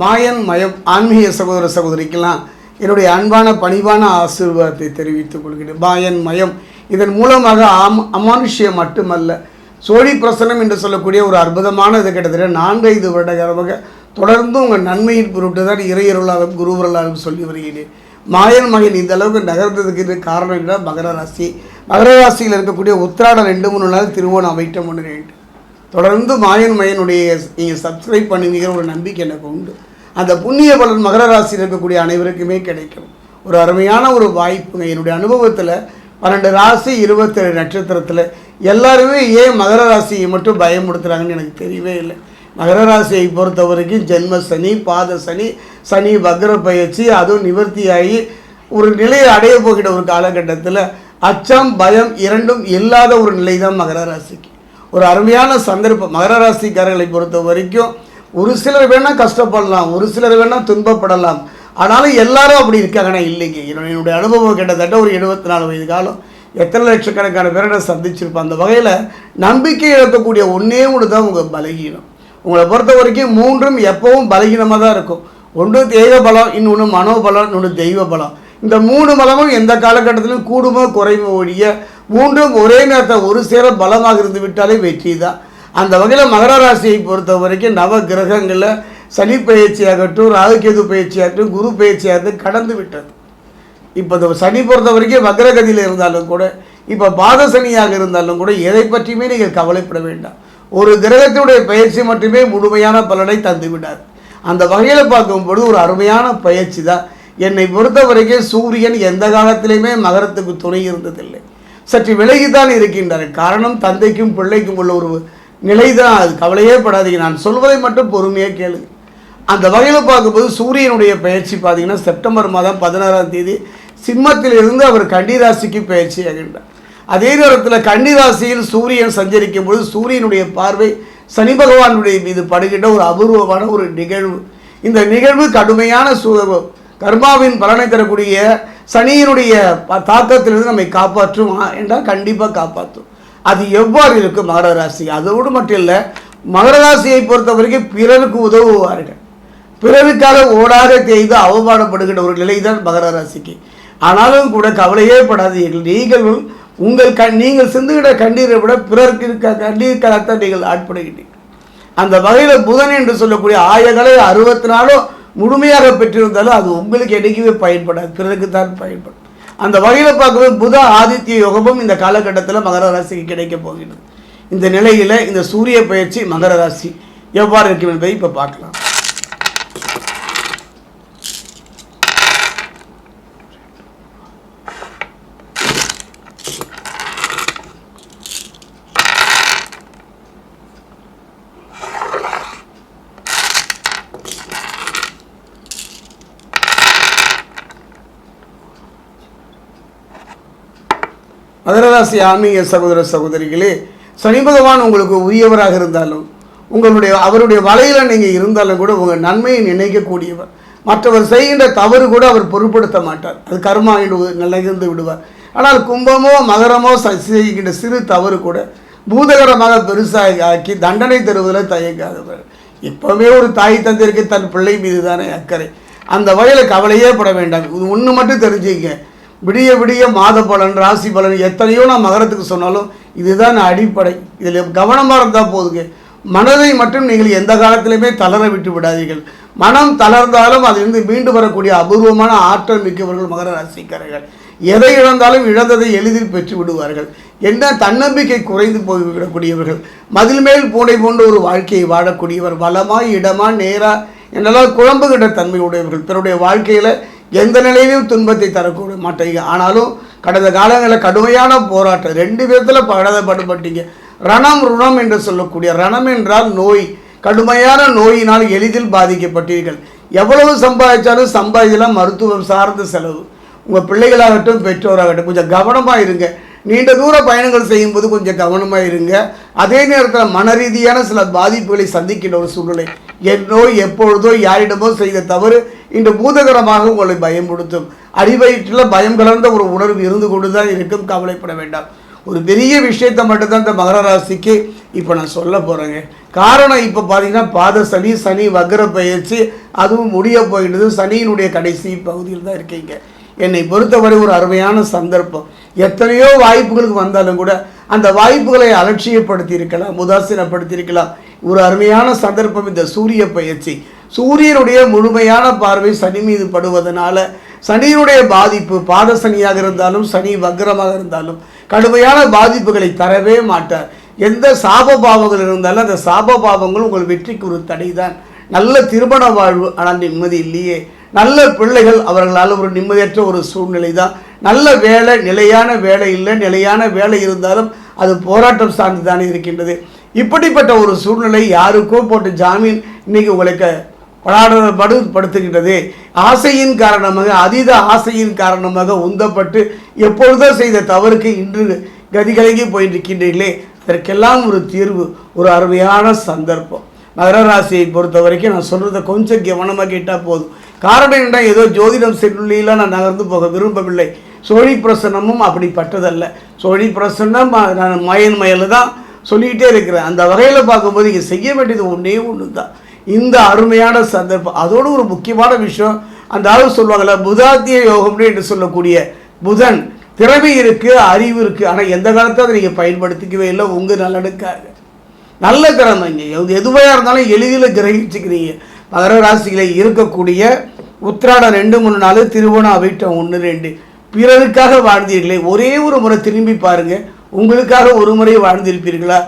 மாயன் மயம் ஆன்மீக சகோதர சகோதரிக்கெல்லாம் என்னுடைய அன்பான பணிவான ஆசீர்வாதத்தை தெரிவித்துக் கொள்கிறேன். மாயன் மயம். இதன் மூலமாக ஆம் அமானுஷ்யம் மட்டுமல்ல சோழி பிரசனம் என்று சொல்லக்கூடிய ஒரு அற்புதமான இது கிட்டத்தட்ட நான்கைந்து வருடகாலமாக தொடர்ந்து உங்கள் நன்மையின் பொருட்டு தான் இறையருளாலும் குருவருளாலும் சொல்லி வருகிறேன். மாயன் மகன் இந்த அளவுக்கு நகர்ந்ததுக்கு காரணம் என்றால் மகர ராசி. மகர ராசியில் இருக்கக்கூடிய உத்திராட ரெண்டு மூணு நாள் திருவோணம் அமைட்டம் ஒன்று தொடர்ந்து மாயன் மயனுடைய நீங்கள் சப்ஸ்கிரைப் பண்ணுவீங்கிற ஒரு நம்பிக்கை எனக்கு உண்டு. அந்த புண்ணிய பலன் மகர ராசியில் இருக்கக்கூடிய அனைவருக்குமே கிடைக்கும். ஒரு அருமையான ஒரு வாய்ப்புங்க. என்னுடைய அனுபவத்தில் பன்னெண்டு ராசி இருபத்தேழு நட்சத்திரத்தில் எல்லாருமே ஏன் மகர ராசியை மட்டும் பயமுடுத்துகிறாங்கன்னு எனக்கு தெரியவே இல்லை. மகர ராசியை பொறுத்த வரைக்கும் ஜென்ம சனி பாத சனி சனி வக்ர பயிற்சி அதுவும் நிவர்த்தியாகி ஒரு நிலையை அடைய போகிற ஒரு காலகட்டத்தில் அச்சம் பயம் இரண்டும் இல்லாத ஒரு நிலை தான் மகர ராசிக்கு. ஒரு அருமையான சந்தர்ப்பம் மகர ராசிக்காரர்களை பொறுத்த வரைக்கும் ஒரு சிலர் வேணால் கஷ்டப்படலாம் ஒரு சிலர் வேணால் துன்பப்படலாம். ஆனாலும் எல்லாரும் அப்படி இருக்காங்கன்னா இல்லைங்க. என்னுடைய அனுபவம் கிட்டத்தட்ட ஒரு எழுபத்தி நாலு வயது காலம் எத்தனை லட்சக்கணக்கான பேரை நான் சந்திச்சிருப்பேன். அந்த வகையில் நம்பிக்கை இழக்கக்கூடிய ஒன்றே ஒன்று தான் உங்கள் பலகீனம். உங்களை பொறுத்த வரைக்கும் மூன்றும் எப்பவும் பலகீனமாக தான் இருக்கும். ஒன்று தேக பலம் இன்னொன்று மனோபலம் இன்னொன்று தெய்வ பலம். இந்த மூணு பலமும் எந்த காலகட்டத்திலும் கூடுமோ குறைமோ ஒழிய மூன்றும் ஒரே நேரத்தில் ஒரு சேர பலமாக இருந்து விட்டாலே வெற்றி தான் அந்த வகையில் மகர ராசியை பொறுத்த வரைக்கும் நவ கிரகங்களில் சனி பயிற்சியாகட்டும் ராகுகேது பயிற்சியாகட்டும் குரு பயிற்சியாகட்டும் கடந்து விட்டது. இப்போ இந்த சனி பொறுத்த வரைக்கும் வக்ரகதியில் இருந்தாலும் கூட இப்போ பாத சனியாக இருந்தாலும் கூட எதை பற்றியுமே நீங்கள் கவலைப்பட வேண்டாம். ஒரு கிரகத்தினுடைய பயிற்சி மட்டுமே முழுமையான பலனை தந்துவிடாது அந்த வகையில் பார்க்கும்பொழுது ஒரு அருமையான பயிற்சி தான் என்னை பொறுத்த வரைக்கும் சூரியன் எந்த காலத்திலையுமே மகரத்துக்கு துணை இருந்ததில்லை. சற்று விலகித்தான் இருக்கின்றார் காரணம் தந்தைக்கும் பிள்ளைக்கும் உள்ள ஒரு நிலை தான் அது கவலையே படாதீங்க. நான் சொல்வதை மட்டும் பொறுமையாக கேளுங்க அந்த வகையில் பார்க்கும்போது சூரியனுடைய பயிற்சி பார்த்தீங்கன்னா செப்டம்பர் மாதம் பதினாறாம் தேதி சிம்மத்திலிருந்து அவர் கன்னிராசிக்கு பயிற்சி ஆகின்றார். அதே நேரத்தில் கன்னிராசியில் சூரியன் சஞ்சரிக்கும் பொழுது சூரியனுடைய பார்வை சனி பகவானுடைய மீது படுகின்ற ஒரு அபூர்வமான ஒரு நிகழ்வு. இந்த நிகழ்வு கடுமையான சூ கர்மாவின் பலனை தரக்கூடிய சனியினுடைய தாக்கத்திலிருந்து நம்மை காப்பாற்றும் என்றால் கண்டிப்பாக காப்பாற்றும். அது எவ்வாறு இருக்கும் மகர ராசி? அதோடு மட்டும் இல்லை மகர ராசியை பொறுத்த வரைக்கும் பிறருக்கு உதவுவார்கள் பிறருக்காக ஓடாக தேய்ந்து அவமானப்படுகின்ற ஒரு நிலை தான் மகர ராசிக்கு. ஆனாலும் கூட கவலையே படாதீர்கள். நீங்கள் உங்கள் கண் நீங்கள் சிந்துகிற கண்ணீரை விட பிறருக்கு இருக்க கண்ணீருக்காகத்தான் நீங்கள் ஆட்படுகின்றீர்கள். அந்த வகையில் புதன் என்று சொல்லக்கூடிய ஆயங்களை அறுபத்தி நாளும் முழுமையாக பெற்றிருந்தாலும் அது உங்களுக்கு என்றைக்குமே பயன்படாது. பிறருக்கு தான் பயன்படும். அந்த வகையில் பார்க்கும்போது புத ஆதித்ய யோகமும் இந்த காலகட்டத்தில் மகர ராசிக்கு கிடைக்கப் போகிறது இந்த நிலையில் இந்த சூரிய பயிற்சி மகர ராசி எவ்வாறு இருக்கும் என்பதை இப்போ பார்க்கலாம். மகரராசி ஆன்மீக சகோதர சகோதரிகளே சனி பகவான் உங்களுக்கு உரியவராக இருந்தாலும் உங்களுடைய அவருடைய வலையில் நீங்கள் இருந்தாலும் கூட உங்கள் நன்மையை நினைக்கக்கூடியவர். மற்றவர் செய்கின்ற தவறு கூட அவர் பொருட்படுத்த மாட்டார். அது கர்மா நிலைந்து விடுவார். ஆனால் கும்பமோ மகரமோ செய்கின்ற சிறு தவறு கூட பூதகரமாக பெருசாக ஆக்கி தண்டனை தருவதில் தயங்காதவர். எப்போவுமே ஒரு தாய் தந்தைக்கு தன் பிள்ளை மீது தானே அக்கறை. அந்த வகையில் கவலையே பட வேண்டாம். இது ஒன்று மட்டும் தெரிஞ்சுங்க. விடிய விடிய மாத பலன் ராசி பலன் எத்தனையோ நான் மகரத்துக்கு சொன்னாலும் இதுதான் அடிப்படை. இதில் கவனமாக இருந்தால் போதுங்க. மனதை மட்டும் நீங்கள் எந்த காலத்திலையுமே தளர விட்டு விடாதீர்கள். மனம் தளர்ந்தாலும் அதிலிருந்து மீண்டு வரக்கூடிய அபூர்வமான ஆற்றல் மிக்கவர்கள் மகர ராசிக்காரர்கள். எதை இழந்தாலும் இழந்ததை எளிதில் பெற்று விடுவார்கள். என்ன தன்னம்பிக்கை குறைந்து போய்விடக்கூடியவர்கள் மதில் மேல் பூனை போன்ற ஒரு வாழ்க்கையை வாழக்கூடியவர். வளமாய் இடமா நேராக என்னெல்லாம் குழம்புகின்ற தன்மை உடையவர்கள் பிறருடைய வாழ்க்கையில் எந்த நிலையிலும் துன்பத்தை தரக்கூட மாட்டீங்க. ஆனாலும் கடந்த காலங்களில் கடுமையான போராட்டம். ரெண்டு விதத்தில் படுதப்படுபட்டீங்க ரணம் ருணம் என்று சொல்லக்கூடிய ரணம் என்றால் நோய். கடுமையான நோயினால் எளிதில் பாதிக்கப்பட்டீர்கள். எவ்வளவு சம்பாதிச்சாலும் சம்பாதிக்கலாம் மருத்துவம் சார்ந்த செலவு. உங்கள் பிள்ளைகளாகட்டும் பெற்றோராகட்டும் கொஞ்சம் கவனமாக இருங்க. நீண்ட தூர பயணங்கள் செய்யும்போது கொஞ்சம் கவனமாக இருங்க. அதே நேரத்தில் மன ரீதியான சில பாதிப்புகளை சந்திக்கின்ற ஒரு சூழ்நிலை என்னோ எப்பொழுதோ யாரிடமோ செய்த தவறு இன்று பூதகரமாக உங்களை பயன்படுத்தும். அடிவயிற்றில் பயம் கலந்த ஒரு உணர்வு இருந்து கொண்டு தான் இருக்கும். கவலைப்பட வேண்டாம். ஒரு பெரிய விஷயத்தை மட்டும்தான் இந்த மகர ராசிக்கு இப்போ நான் சொல்ல போகிறேங்க காரணம் இப்போ பார்த்தீங்கன்னா பாத சனி சனி வக்ர பயிற்சி அதுவும் முடிய போயிடுது. சனியினுடைய கடைசி பகுதியில் தான் இருக்கீங்க. என்னை பொறுத்தவரை ஒரு அருமையான சந்தர்ப்பம். எத்தனையோ வாய்ப்புகளுக்கு வந்தாலும் கூட அந்த வாய்ப்புகளை அலட்சியப்படுத்தி இருக்கலாம் உதாசீனப்படுத்தி இருக்கலாம் ஒரு அருமையான சந்தர்ப்பம் இந்த சூரிய பயிற்சி. சூரியனுடைய முழுமையான பார்வை சனி மீது படுவதனால சனியினுடைய பாதிப்பு பாத சனியாக இருந்தாலும் சனி வக்ரமாக இருந்தாலும் கடுமையான பாதிப்புகளை தரவே மாட்டார். எந்த சாப பாவங்கள் இருந்தாலும் அந்த சாப பாவங்கள் உங்கள் வெற்றிக்கு ஒரு தடை தான் நல்ல திருமண வாழ்வு ஆனால் நிம்மதி இல்லையே. நல்ல பிள்ளைகள் அவர்களால் ஒரு நிம்மதியற்ற ஒரு சூழ்நிலை தான் நல்ல வேலை நிலையான வேலை இல்லை நிலையான வேலை இருந்தாலும் அது போராட்டம் சார்ந்து தானே இருக்கின்றது. இப்படிப்பட்ட ஒரு சூழ்நிலை யாருக்கோ போட்டு ஜாமீன் இன்னைக்கு உங்களுக்கு படாடு படுத்துகின்றது ஆசையின் காரணமாக அதீத ஆசையின் காரணமாக உந்தப்பட்டு எப்பொழுதோ செய்த தவறுக்கு இன்று கதிகலங்கி போயிருக்கின்றீர்களே இதற்கெல்லாம் ஒரு தீர்வு ஒரு அருமையான சந்தர்ப்பம். மகர ராசியை பொறுத்த வரைக்கும் நான் சொல்கிறத கொஞ்சம் கவனமாக கேட்டால் போதும். காரணம் என்ன ஏதோ ஜோதிடம் செல்லுலாம் நான் நகர்ந்து போக விரும்பவில்லை. சோழி பிரசன்னமும் அப்படிப்பட்டதல்ல. சோழி பிரசன்னம் நான் மயன் மயில் தான் சொல்லிக்கிட்டே இருக்கிறேன். அந்த வகையில் பார்க்கும்போது இங்கே செய்ய வேண்டியது ஒன்றே ஒன்று தான் இந்த அருமையான சந்தர்ப்பம். அதோடு ஒரு முக்கியமான விஷயம் அந்த அளவு சொல்லுவாங்கள்ல புதாத்திய யோகம்னு என்று சொல்லக்கூடிய புதன். திறமை இருக்குது அறிவு இருக்குது ஆனால் எந்த காலத்தை அதை நீங்கள் பயன்படுத்திக்கவே இல்லை. உங்கள் நலனுக்காக. நல்ல திறமைங்க எது எதுவாக இருந்தாலும் எளிதில் கிரகிச்சுக்கிறீங்க. மகர ராசியில் இருக்கக்கூடிய உத்திராடம் ரெண்டு மூணு நாள் திருவோணம் அவிட்டம் ஒன்று ரெண்டு. பிறருக்காக வாழ்ந்தீர்களே ஒரே ஒரு முறை திரும்பி பாருங்கள் உங்களுக்காக ஒரு முறை வாழ்ந்திருப்பீர்களா?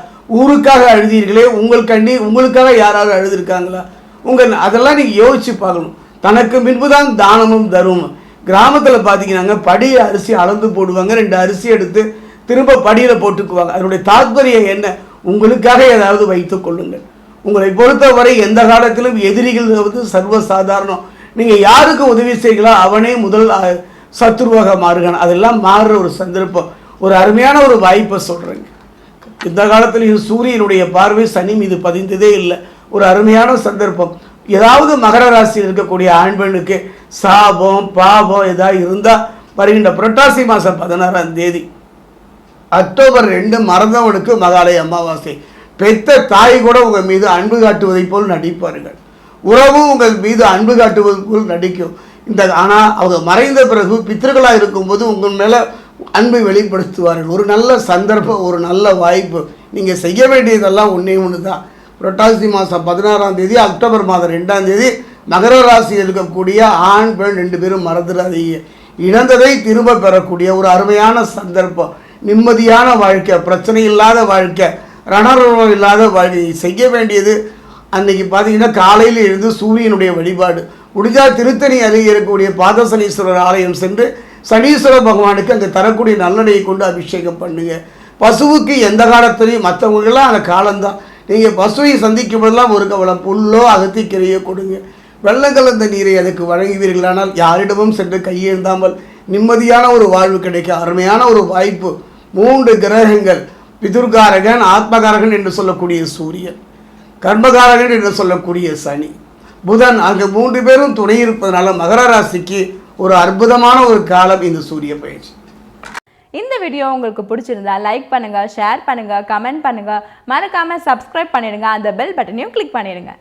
ஊருக்காக அழுதீர்களே உங்கள் கண்டி உங்களுக்காக யாராவது அழுதுருக்காங்களா? உங்கள் அதெல்லாம் நீங்கள் யோசித்து பார்க்கணும். தனக்கு முன்பு தான் தானமும் தரும் கிராமத்தில் பார்த்தீங்கன்னாங்க படி அரிசி அளந்து போடுவாங்க ரெண்டு அரிசி எடுத்து திரும்ப படியில் போட்டுக்குவாங்க. அதனுடைய தாத்பரியம் என்ன? உங்களுக்காக ஏதாவது வைத்துக் கொள்ளுங்கள். உங்களை பொறுத்தவரை எந்த காலத்திலும் எதிரிகள் வந்து சர்வசாதாரணம். நீங்கள் யாருக்கு உதவி செய்கிறீங்களோ அவனே முதல் சத்ருவாக மாறுகிறான். அதெல்லாம் மாறுற ஒரு சந்தர்ப்பம் ஒரு அருமையான ஒரு வாய்ப்பை சொல்கிறேங்க இந்த காலத்துலேயும் சூரியனுடைய பார்வை சனி மீது பதிந்ததே இல்லை. ஒரு அருமையான சந்தர்ப்பம். ஏதாவது மகர ராசியில் இருக்கக்கூடிய ஆண் பெண்ணுக்கு சாபம் பாபம் ஏதாவது இருந்தால் வருகின்ற புரட்டாசி மாதம் பதினாறாம் தேதி அக்டோபர் ரெண்டு மறந்தவனுக்கு மகாலய அமாவாசை. பெத்த தாய் கூட உங்கள் மீது அன்பு காட்டுவதைப் போல் நடிப்பார்கள். உறவும் உங்கள் மீது அன்பு காட்டுவது போல் நடிக்கும். இந்த ஆனால் அவங்க மறைந்த பிறகு பித்திருக்களாக இருக்கும்போது உங்கள் மேலே அன்பை வெளிப்படுத்துவார்கள். ஒரு நல்ல சந்தர்ப்பம் ஒரு நல்ல வாய்ப்பு. நீங்கள் செய்ய வேண்டியதெல்லாம் ஒன்றே ஒன்று தான் புரட்டாசி மாதம் பதினாறாம் தேதி அக்டோபர் மாதம் ரெண்டாம் தேதி மகர ராசி இருக்கக்கூடிய ஆண் பெண் ரெண்டு பேரும் மறந்துடாதீங்க. இழந்ததை திரும்ப பெறக்கூடிய ஒரு அருமையான சந்தர்ப்பம். நிம்மதியான வாழ்க்கை பிரச்சனை இல்லாத வாழ்க்கை ரணரோகம் இல்லாத வாழ்க்கை. செய்ய வேண்டியது அன்னைக்கு பார்த்தீங்கன்னா காலையில் எழுந்து சூரியனுடைய வழிபாடு. முடிஞ்சா திருத்தணி அருகே இருக்கக்கூடிய பாதசனீஸ்வரர் ஆலயம் சென்று சனீஸ்வர பகவானுக்கு அங்கே தரக்கூடிய நல்லடையை கொண்டு அபிஷேகம் பண்ணுங்க. பசுவுக்கு எந்த காலத்துலையும் மற்றவங்களெல்லாம் அந்த காலம்தான். நீங்கள் பசுவை சந்திக்கும் போதெல்லாம் ஒரு கவலம் புல்லோ அகத்திக்கரையோ கொடுங்க. வெள்ளங்கலந்த நீரை அதுக்கு வழங்குவீர்களானால் யாரிடமும் சென்று கையேந்தாமல் நிம்மதியான ஒரு வாழ்வு கிடைக்க அருமையான ஒரு வாய்ப்பு. மூன்று கிரகங்கள். பிதுர்காரகன் ஆத்மகாரகன் என்று சொல்லக்கூடிய சூரியன். கர்மகாரகன் என்று சொல்லக்கூடிய சனி. புதன் அங்கு மூன்று பேரும் துணை இருப்பதனால மகர ராசிக்கு ஒரு அற்புதமான ஒரு காலம் இந்த சூரிய பயிற்சி. இந்த வீடியோ உங்களுக்கு பிடிச்சிருந்தா லைக் பண்ணுங்கள் ஷேர் பண்ணுங்க கமெண்ட் பண்ணுங்கள் மறக்காமல் சப்ஸ்கிரைப் பண்ணிடுங்க. அந்த பெல் பட்டனையும் கிளிக் பண்ணிடுங்க.